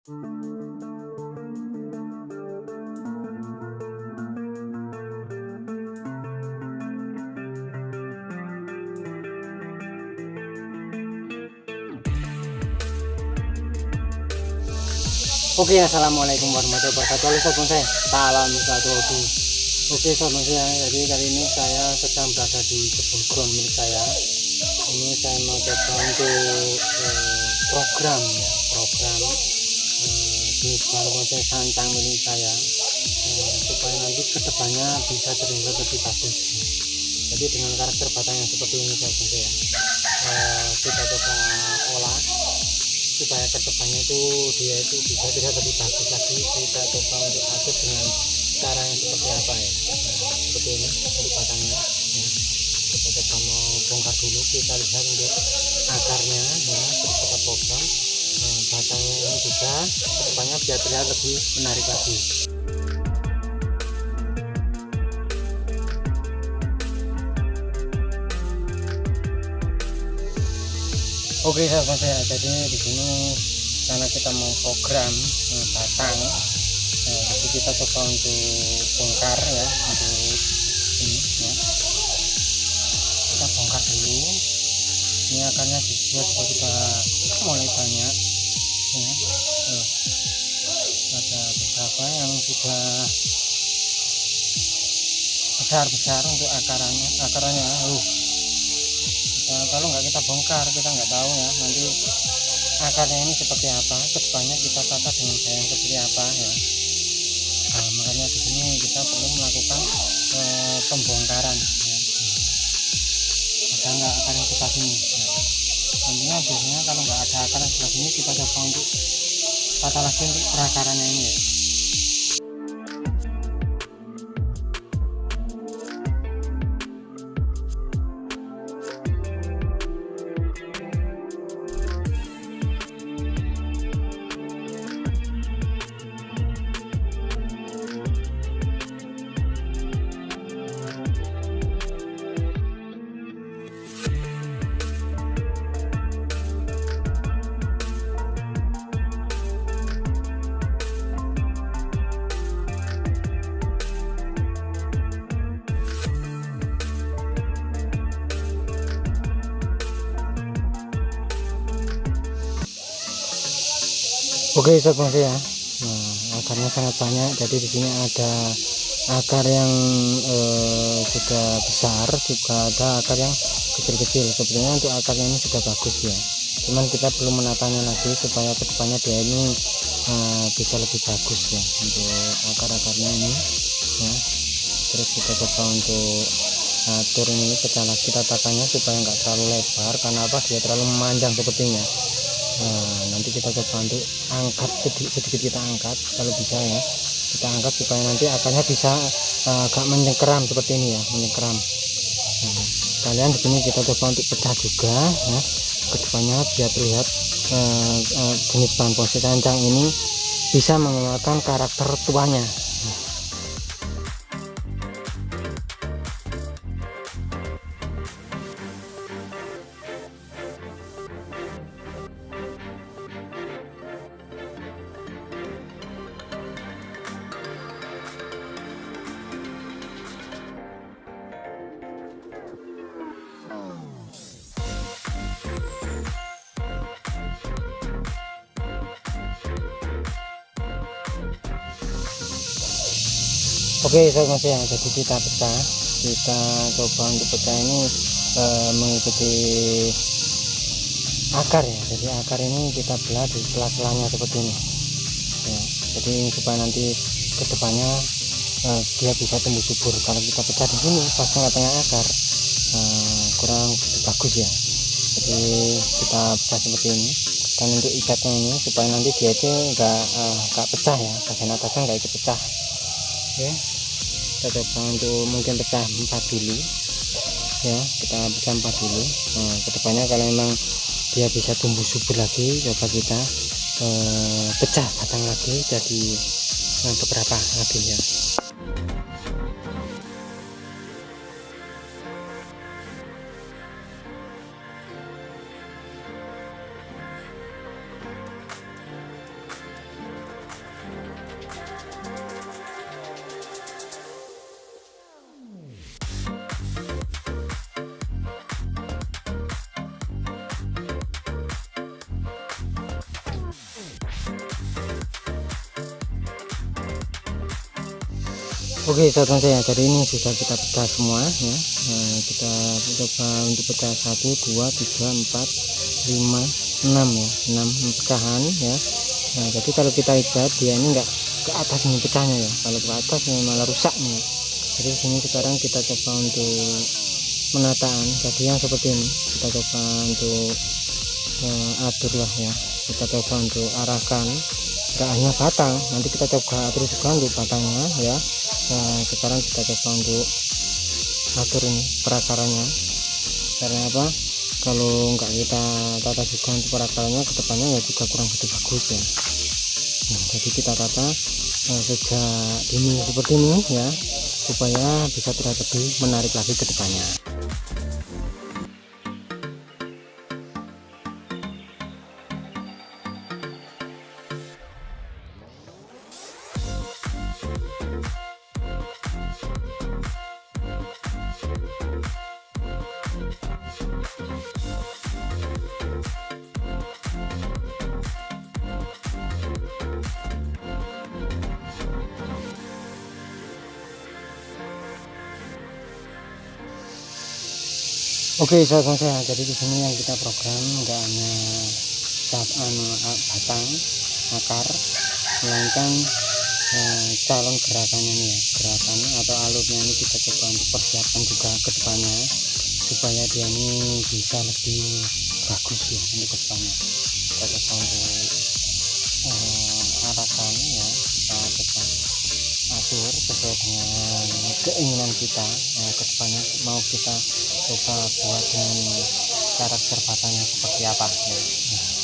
Oke, assalamualaikum warahmatullahi wabarakatuh. Halo sobat saya, salam satu hobi. Oke sobat saya, jadi kali ini saya sedang berada di kebun ground milik saya. Ini saya mau coba untuk eh, program ya, program konsep sancang milik saya supaya nanti ke depannya bisa terlihat lebih bagus. Jadi dengan karakter batang yang seperti ini saya, eh, kita coba olah supaya ke depannya itu dia itu bisa tidak lebih bagus lagi kita coba untuk atur dengan cara yang seperti apa ya nah, seperti ini untuk batangnya ya. kita coba mau bongkar dulu kita lihat untuk akarnya ya terus kita program batangnya ini juga ke depannya biar terlihat lebih menarik lagi Oke sahabat saya, jadi di sini karena kita mau program eh, batang, eh, jadi kita coba untuk bongkar ya untuk ini ya. Kita bongkar dulu. Ini akarnya juga kita mulai banyak beberapa yang sudah besar-besar untuk akarannya, akarannya. Uh, Nah, kalau nggak kita bongkar kita nggak tahu ya nanti akarnya ini seperti apa ke depannya kita tata dengan gaya yang seperti apa ya nah, makanya di sini kita perlu melakukan eh, pembongkaran ya. ada nggak akar yang sebelah sini ya. nantinya biasanya kalau nggak ada akar yang sebelah sini kita coba untuk tata lagi untuk perakarannya ini ya Oke sobat ya. Nah, akarnya sangat banyak. Jadi di sini ada akar yang eh, sudah besar, juga ada akar yang kecil-kecil. Sebenarnya untuk akarnya ini sudah bagus ya. Cuman kita perlu menatanya lagi supaya ke depannya dia ini eh, bisa lebih bagus ya untuk akar-akarnya ini. Ya. Terus kita coba untuk atur ini pecah lagi tatakannya supaya nggak terlalu lebar. Karena apa? Dia terlalu memanjang sepertinya nah nanti kita coba untuk angkat sedikit, sedikit kita angkat kalau bisa ya. Kita angkat supaya nanti akarnya bisa uh, agak seperti ini ya menyengkeram nah, kalian di sini kita coba untuk pecah juga ya. Ke depannya biar terlihat uh, uh, jenis bahan posisi cancang ini bisa mengeluarkan karakter tuanya Oke saya masih ya jadi kita pecah kita coba untuk pecah ini e, mengikuti akar ya. Jadi akar ini kita belah di sela-selanya seperti ini. Ya, jadi supaya nanti ke depannya e, dia bisa tumbuh subur. Kalau kita pecah di sini pas tengah-tengah akar e, kurang bagus ya. Jadi kita pecah seperti ini. Dan untuk ikatnya ini supaya nanti dia itu enggak enggak pecah ya. Bagian atasnya enggak ikut pecah oke kita coba untuk mungkin pecah empat dulu ya. Kita pecah empat dulu. Nah, ke depannya kalau memang dia bisa tumbuh subur lagi coba kita eh, pecah batang lagi jadi eh, beberapa lagi ya Oke sahabat saya jadi ini sudah kita pecah semua ya. Nah, kita coba untuk pecah satu dua tiga empat lima enam ya. Enam pecahan ya. Nah jadi kalau kita ikat dia ini enggak ke atas ini pecahnya ya. Kalau ke atas ini malah rusaknya jadi sini sekarang kita coba untuk menataan jadi yang seperti ini kita coba untuk uh, atur lah ya. Kita coba untuk arahkan. Tidak hanya batang nanti kita coba atur juga untuk batangnya ya nah, sekarang kita coba untuk atur ini perakarannya. Karena apa? Kalau nggak kita tata juga untuk perakarannya ke depannya ya juga kurang begitu bagus ya. Nah, jadi kita tata nah, sejak dini seperti ini ya supaya bisa tidak lebih menarik lagi ke depannya Oke sahabat saya jadi di sini yang kita program enggak hanya cap anu batang akar melainkan eh, calon gerakannya nih gerakannya atau alurnya ini kita coba untuk persiapkan juga ke depannya supaya dia ini bisa lebih bagus ya untuk ke depannya. Kita coba untuk eh, arahkan ya atur sesuai dengan keinginan kita nah, ke depannya mau kita coba buat dengan karakter batangnya seperti apa ya.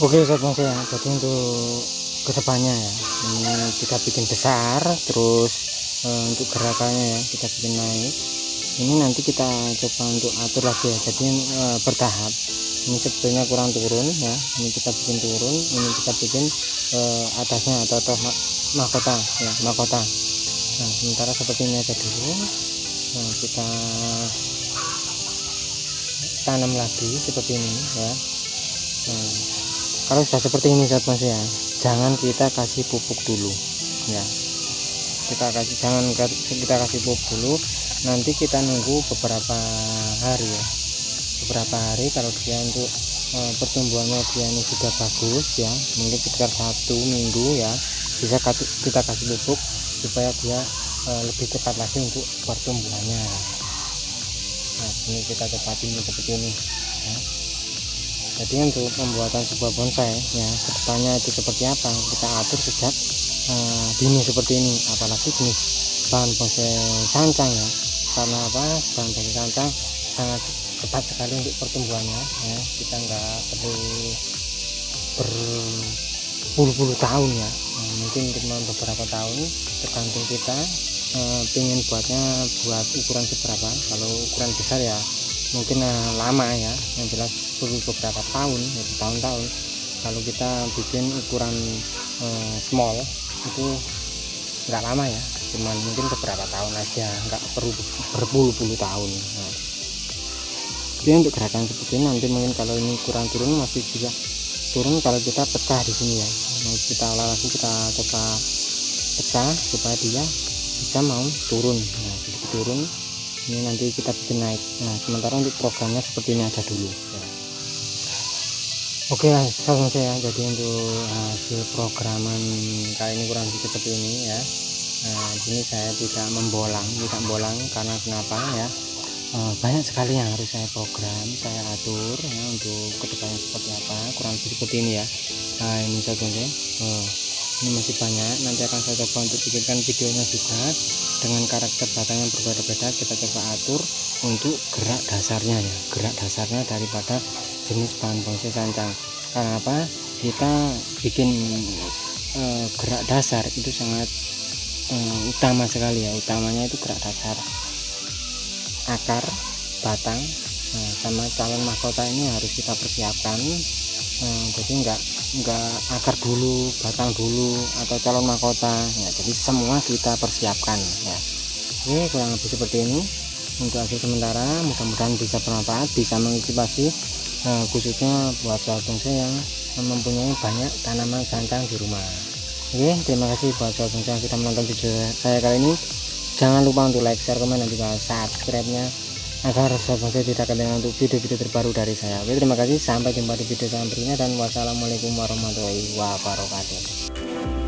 Oke sobat saya jadi untuk ke depannya ya ini kita bikin besar terus e, untuk gerakannya ya kita bikin naik. Ini nanti kita coba untuk atur lagi ya. Jadi e, bertahap. Ini sebetulnya kurang turun ya. Ini kita bikin turun ini kita bikin e, atasnya atau, atau mahkota ya mahkota. Nah sementara seperti ini aja dulu. Nah, kita tanam lagi seperti ini ya. Nah, kalau sudah seperti ini sahabat mas ya jangan kita kasih pupuk dulu ya. Kita kasih jangan kita kasih pupuk dulu. Nanti kita nunggu beberapa hari ya. Beberapa hari kalau dia untuk e, pertumbuhannya dia ini sudah bagus ya. Mungkin sekitar satu minggu ya bisa kita kasih pupuk supaya dia e, lebih cepat lagi untuk pertumbuhannya. Nah ini kita tepatin seperti ini ya jadi untuk pembuatan sebuah bonsai ya ke depannya itu seperti apa kita atur sejak uh, dini seperti ini. Apalagi jenis bahan bonsai sancang ya. Karena apa? Bahan bonsai sancang sangat cepat sekali untuk pertumbuhannya ya. Kita nggak perlu berpuluh-puluh tahun ya. Nah, mungkin cuma beberapa tahun tergantung kita uh, buatnya buat ukuran seberapa. Kalau ukuran besar ya mungkin uh, lama ya. Yang jelas perlu beberapa tahun ya tahun-tahun kalau kita bikin ukuran uh, small itu nggak lama ya. Cuman mungkin beberapa tahun aja nggak perlu berpuluh-puluh tahun. Nah, jadi untuk gerakan seperti ini nanti mungkin kalau ini kurang turun masih bisa turun kalau kita pecah di sini ya. Nah, kita olah lagi kita coba pecah supaya dia bisa mau turun. Nah sedikit turun ini nanti kita bikin naik. Nah sementara untuk programnya seperti ini aja dulu. Ya. Oke langsung saya jadi untuk hasil programan kali ini kurang lebih seperti ini ya. Nah ini saya tidak membolang tidak bolang karena kenapa ya? Uh, banyak sekali yang harus saya program saya atur ya untuk ke depannya seperti apa kurang lebih seperti ini ya. Nah ini saya gonjeng oh, ini masih banyak. Nanti akan saya coba untuk bikinkan videonya juga dengan karakter batang yang berbeda-beda. Kita coba atur untuk gerak dasarnya ya gerak dasarnya daripada jenis bahan bonsai sancang. Karena apa? Kita bikin e, gerak dasar. Itu sangat e, utama sekali ya. Utamanya itu gerak dasar. Akar batang nah, sama calon mahkota ini harus kita persiapkan. Nah, jadi enggak enggak akar dulu batang dulu atau calon mahkota. Ya jadi semua kita persiapkan ya. Oke kurang lebih seperti ini untuk hasil sementara. Mudah-mudahan bisa bermanfaat bisa mengisi uh, khususnya buat soal bonsai yang mempunyai banyak tanaman sancang di rumah. Oke terima kasih buat soal bonsai yang sudah menonton video saya kali ini. Jangan lupa untuk like share komen dan juga subscribe nya agar soal bonsai tidak ketinggalan untuk video-video terbaru dari saya. Oke terima kasih. Sampai jumpa di video selanjutnya dan wassalamualaikum warahmatullahi wabarakatuh